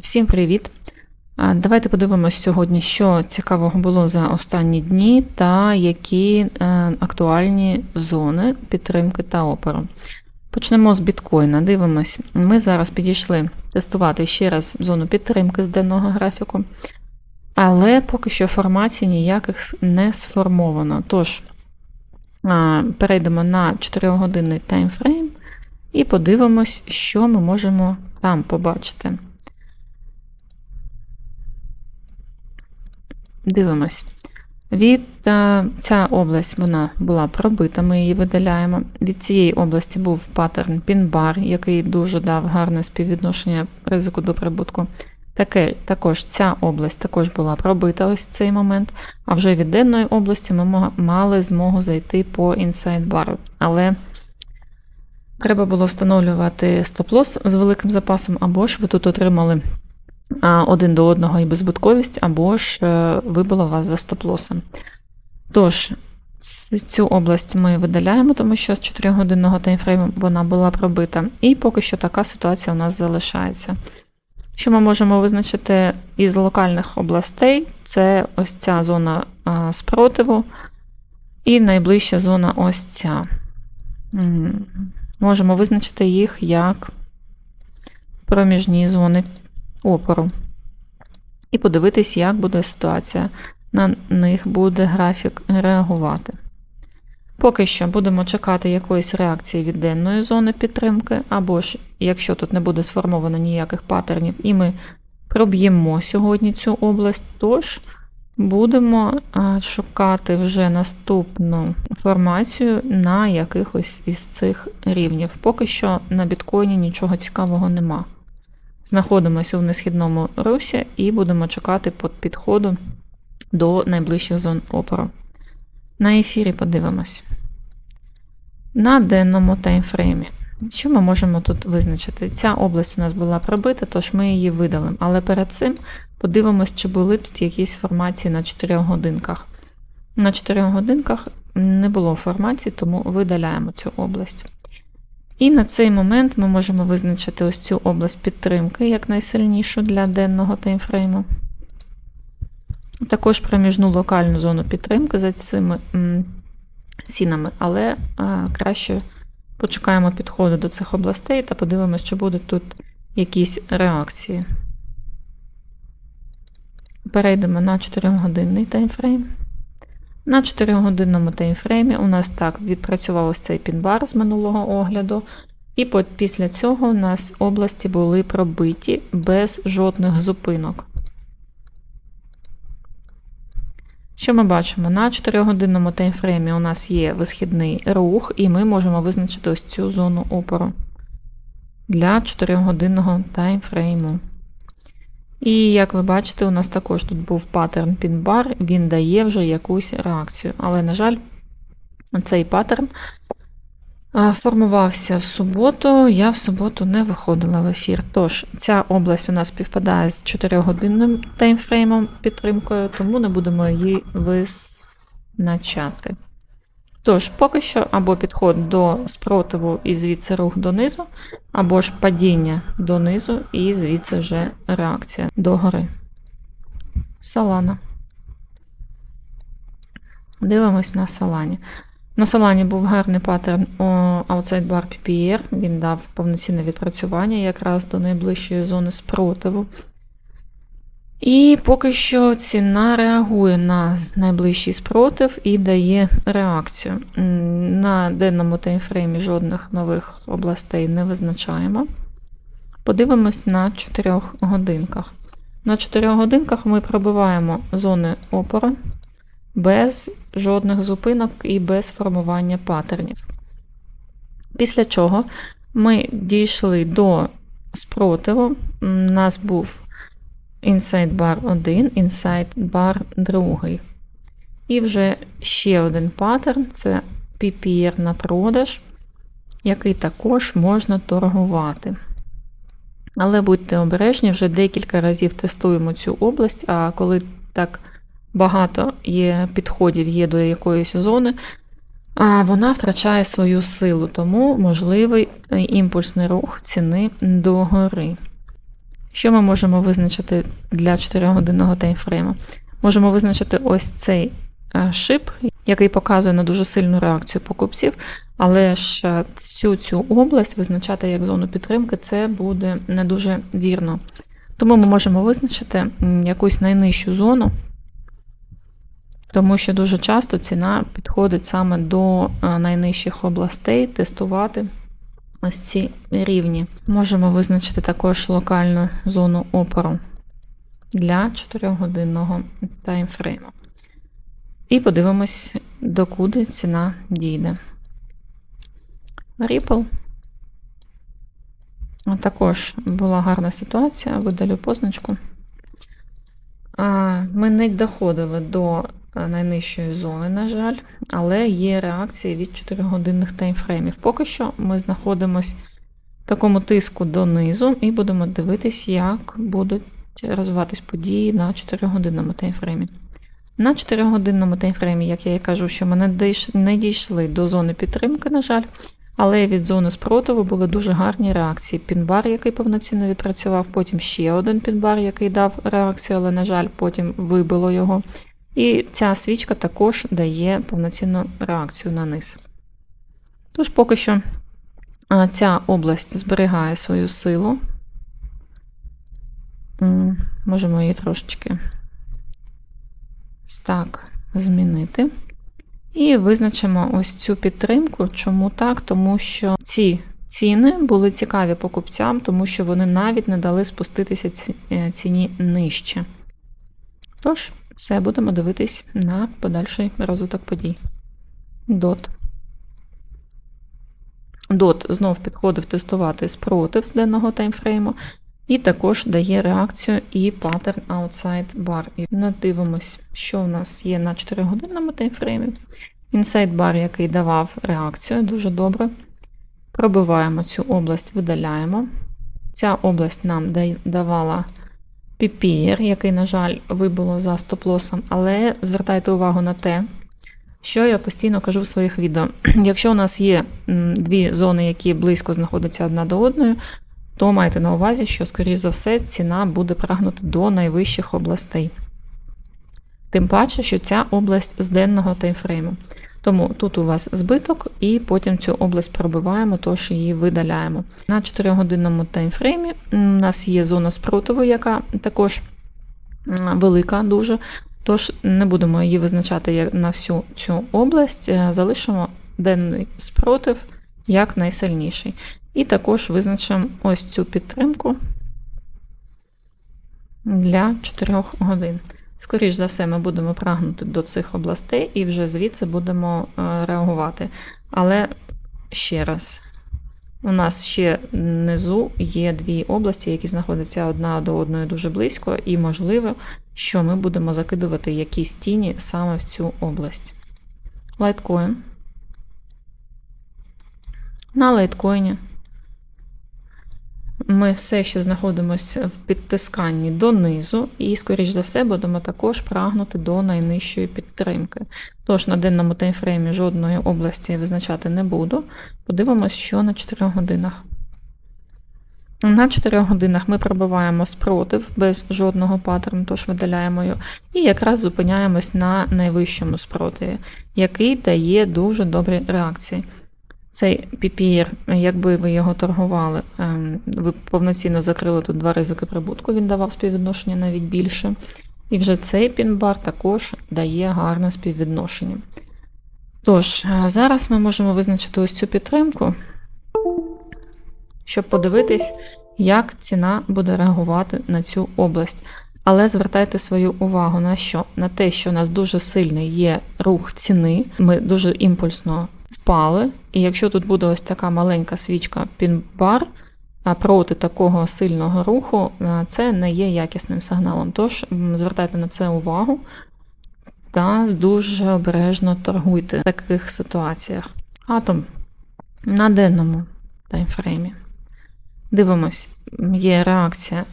Всім привіт! Давайте подивимось сьогодні, що цікавого було за останні дні та які е, актуальні зони підтримки та опору. Почнемо з біткоїна. Дивимось. Ми зараз підійшли тестувати ще раз зону підтримки з денного графіку, але поки що формацій ніяких не сформовано. Тож, перейдемо на 4-годинний таймфрейм і подивимось, що ми можемо там побачити. Дивимось. Від е, ця область вона була пробита, ми її видаляємо. Від цієї області був паттерн пінбар, який дуже дав гарне співвідношення ризику до прибутку. Таке, Також ця область також була пробита ось цей момент. А вже від денної області ми мали змогу зайти по інсайд бару. Але треба було встановлювати стоп-лосс з великим запасом, або ж ви тут отримали один до одного і безбутковість, або ж е, вибило вас за стоп-лосом. Тож, цю область ми видаляємо, тому що з 4-годинного таймфрейму вона була пробита. І поки що така ситуація у нас залишається. Що ми можемо визначити із локальних областей, це ось ця зона спротиву, і найближча зона ось ця. Можемо визначити їх як проміжні зони опору. І подивитись, як буде ситуація. На них буде графік реагувати. Поки що будемо чекати якоїсь реакції від денної зони підтримки, або ж, якщо тут не буде сформовано ніяких паттернів, і ми проб'ємо сьогодні цю область, тож будемо шукати вже наступну формацію на якихось із цих рівнів. Поки що на біткоїні нічого цікавого нема. Знаходимося у несхідному русі і будемо чекати підходу до найближчих зон опору. На ефірі подивимось. На денному таймфреймі. Що ми можемо тут визначити? Ця область у нас була пробита, тож ми її видалимо. Але перед цим подивимось, чи були тут якісь формації на 4 годинках. На 4 годинках не було формації, тому видаляємо цю область. І на цей момент ми можемо визначити ось цю область підтримки як найсильнішу для денного таймфрейму. Також проміжну локальну зону підтримки за цими цінами, але а, краще почекаємо підходу до цих областей та подивимося, чи будуть тут якісь реакції. Перейдемо на 4-годинний таймфрейм. На 4-годинному таймфреймі у нас так відпрацював ось цей пінбар з минулого огляду. І після цього у нас області були пробиті без жодних зупинок. Що ми бачимо? На 4-годинному таймфреймі у нас є висхідний рух, і ми можемо визначити ось цю зону опору для 4-годинного таймфрейму. І як ви бачите, у нас також тут був паттерн пін-бар, він дає вже якусь реакцію. Але, на жаль, цей паттерн формувався в суботу, я в суботу не виходила в ефір. Тож, ця область у нас співпадає з 4-годинним таймфреймом підтримкою, тому не будемо її визначати. Тож, поки що або підход до спротиву і звідси рух донизу, або ж падіння донизу, і звідси вже реакція догори. Салана. Дивимось на салані. На салані був гарний паттерн Outside Bar PPR, він дав повноцінне відпрацювання якраз до найближчої зони спротиву. І поки що ціна реагує на найближчий спротив і дає реакцію. На денному таймфреймі жодних нових областей не визначаємо. Подивимось на 4 годинках. На 4 годинках ми пробиваємо зони опору без жодних зупинок і без формування паттернів. Після чого ми дійшли до спротиву. У нас був Inside Bar 1, Inside Bar 2. І вже ще один паттерн це PPR на продаж, який також можна торгувати. Але будьте обережні, вже декілька разів тестуємо цю область, а коли так багато є підходів є до якоїсь зони, вона втрачає свою силу, тому можливий імпульсний рух ціни догори. Що ми можемо визначити для 4-годинного таймфрейму? Можемо визначити ось цей е, шип, який показує на дуже сильну реакцію покупців, але ж е, всю цю область визначати як зону підтримки це буде не дуже вірно. Тому ми можемо визначити якусь найнижчу зону, тому що дуже часто ціна підходить саме до е, найнижчих областей, тестувати ось ці рівні. Можемо визначити також локальну зону опору для 4-годинного таймфрейму. І подивимось, докуди ціна дійде. Ripple. Також була гарна ситуація, видалю позначку. Ми не доходили до найнижчої зони, на жаль, але є реакції від 4-годинних таймфреймів. Поки що ми знаходимося в такому тиску донизу і будемо дивитись, як будуть розвиватись події на 4-годинному таймфреймі. На 4-годинному таймфреймі, як я і кажу, що ми не дійшли до зони підтримки, на жаль, але від зони спротиву були дуже гарні реакції. Пінбар, який повноцінно відпрацював, потім ще один пінбар, який дав реакцію, але, на жаль, потім вибило його. І ця свічка також дає повноцінну реакцію на низ. Тож поки що ця область зберігає свою силу. Можемо її трошечки так змінити. І визначимо ось цю підтримку. Чому так? Тому що ці ціни були цікаві покупцям, тому що вони навіть не дали спуститися е, ціні нижче. Тож, все, будемо дивитись на подальший розвиток подій. DOT. DOT знов підходив тестувати спротив з денного таймфрейму. І також дає реакцію і паттерн outside bar. І надивимось, що в нас є на 4-годинному таймфреймі. Inside bar, який давав реакцію, дуже добре. Пробиваємо цю область, видаляємо. Ця область нам давала PPR, який, на жаль, вибило за стоп-лосом, але звертайте увагу на те, що я постійно кажу в своїх відео. Якщо у нас є дві зони, які близько знаходяться одна до одної, то майте на увазі, що, скоріш за все, ціна буде прагнути до найвищих областей. Тим паче, що ця область з денного таймфрейму. Тому тут у вас збиток, і потім цю область пробиваємо, тож її видаляємо. На 4-годинному таймфреймі у нас є зона спротиву, яка також велика дуже. Тож не будемо її визначати на всю цю область, е, залишимо денний спротив як найсильніший. І також визначимо ось цю підтримку для 4 годин. Скоріш за все, ми будемо прагнути до цих областей і вже звідси будемо е, реагувати. Але ще раз, у нас ще внизу є дві області, які знаходяться одна до одної дуже близько, і можливо, що ми будемо закидувати якісь тіні саме в цю область. Лайткоін. На лайткоїні ми все ще знаходимося в підтисканні донизу, і, скоріш за все, будемо також прагнути до найнижчої підтримки. Тож на денному таймфреймі жодної області визначати не буду. Подивимось, що на 4 годинах. На 4 годинах ми пробиваємо спротив без жодного паттерну, тож видаляємо його, і якраз зупиняємось на найвищому спротиві, який дає дуже добрі реакції. Цей PPR, якби ви його торгували, ем, ви повноцінно закрили тут два ризики прибутку, він давав співвідношення навіть більше. І вже цей пінбар також дає гарне співвідношення. Тож, е, зараз ми можемо визначити ось цю підтримку, щоб подивитись, як ціна буде реагувати на цю область. Але звертайте свою увагу на що? На те, що у нас дуже сильний є рух ціни, ми дуже імпульсно впали. І якщо тут буде ось така маленька свічка пін-бар, проти такого сильного руху, це не є якісним сигналом. Тож звертайте на це увагу та дуже обережно торгуйте в таких ситуаціях. Атом на денному таймфреймі. Дивимось, є реакція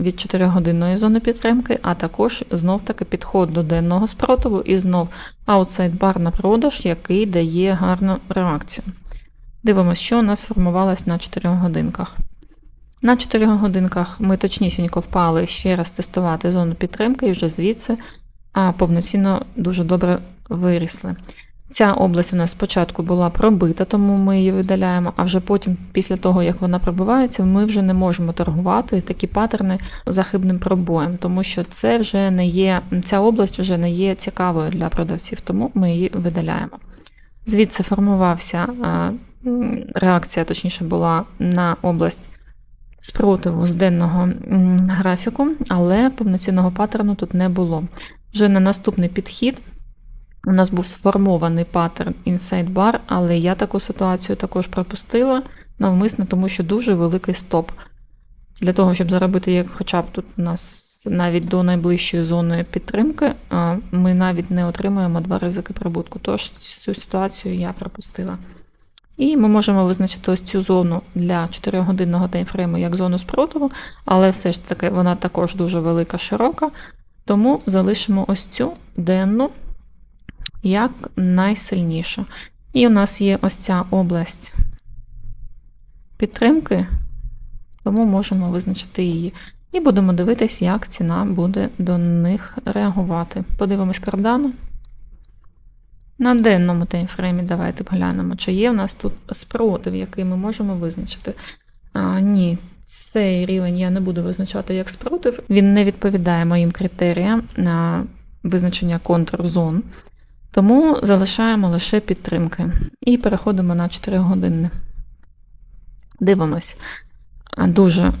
від 4-годинної зони підтримки, а також знов-таки підход до денного спротиву і знов аутсайд бар на продаж, який дає гарну реакцію. Дивимося, що у нас формувалось на 4 годинках. На 4 годинках ми точнісінько впали ще раз тестувати зону підтримки і вже звідси повноцінно дуже добре вирісли. Ця область у нас спочатку була пробита, тому ми її видаляємо, а вже потім, після того, як вона пробивається, ми вже не можемо торгувати такі паттерни захибним пробоєм, тому що це вже не є, ця область вже не є цікавою для продавців, тому ми її видаляємо. Звідси формувався реакція, точніше, була на область спротиву з денного графіку, але повноцінного паттерну тут не було. Вже на наступний підхід у нас був сформований паттерн Inside Bar, але я таку ситуацію також пропустила навмисно, тому що дуже великий стоп. Для того, щоб заробити, як хоча б тут у нас навіть до найближчої зони підтримки, ми навіть не отримуємо два ризики прибутку. Тож цю ситуацію я пропустила. І ми можемо визначити ось цю зону для 4-годинного таймфрейму як зону спротиву, але все ж таки вона також дуже велика, широка. Тому залишимо ось цю денну як найсильнішу. І у нас є ось ця область підтримки, тому можемо визначити її. І будемо дивитись, як ціна буде до них реагувати. Подивимось кардану. На денному таймфреймі давайте поглянемо, чи є в нас тут спротив, який ми можемо визначити. А, ні, цей рівень я не буду визначати як спротив. Він не відповідає моїм критеріям на визначення контрзон. Тому залишаємо лише підтримки. І переходимо на 4 години. Дивимось. Дуже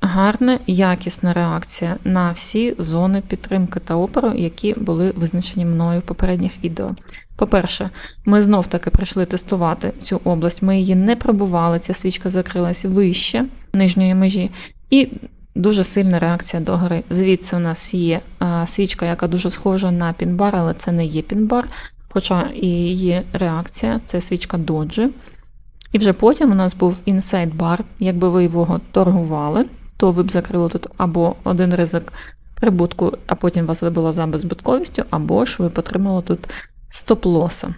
гарна, якісна реакція на всі зони підтримки та опору, які були визначені мною в попередніх відео. По-перше, ми знов таки прийшли тестувати цю область. Ми її не пробували, ця свічка закрилась вище нижньої межі, і дуже сильна реакція догори. Звідси у нас є свічка, яка дуже схожа на пінбар, але це не є пінбар, хоча і є реакція, це свічка доджі. І вже потім у нас був інсайд бар. Якби ви його торгували, то ви б закрили тут або один ризик прибутку, а потім вас вибило за безбутковістю, або ж ви б отримали тут стоп-лоса.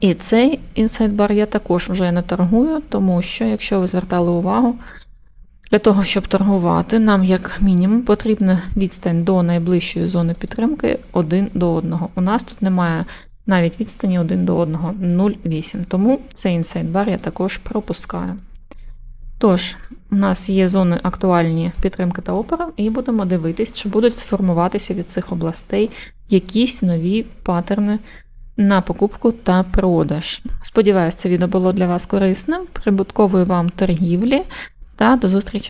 І цей інсайд бар я також вже не торгую, тому що, якщо ви звертали увагу, для того, щоб торгувати, нам як мінімум потрібна відстань до найближчої зони підтримки 1 до 1. У нас тут немає навіть відстані 1 до 1, 0,8. Тому цей інсайд бар я також пропускаю. Тож, у нас є зони актуальні підтримки та опора, і будемо дивитись, чи будуть сформуватися від цих областей якісь нові паттерни на покупку та продаж. Сподіваюсь, це відео було для вас корисним. Прибуткової вам торгівлі та до зустрічі!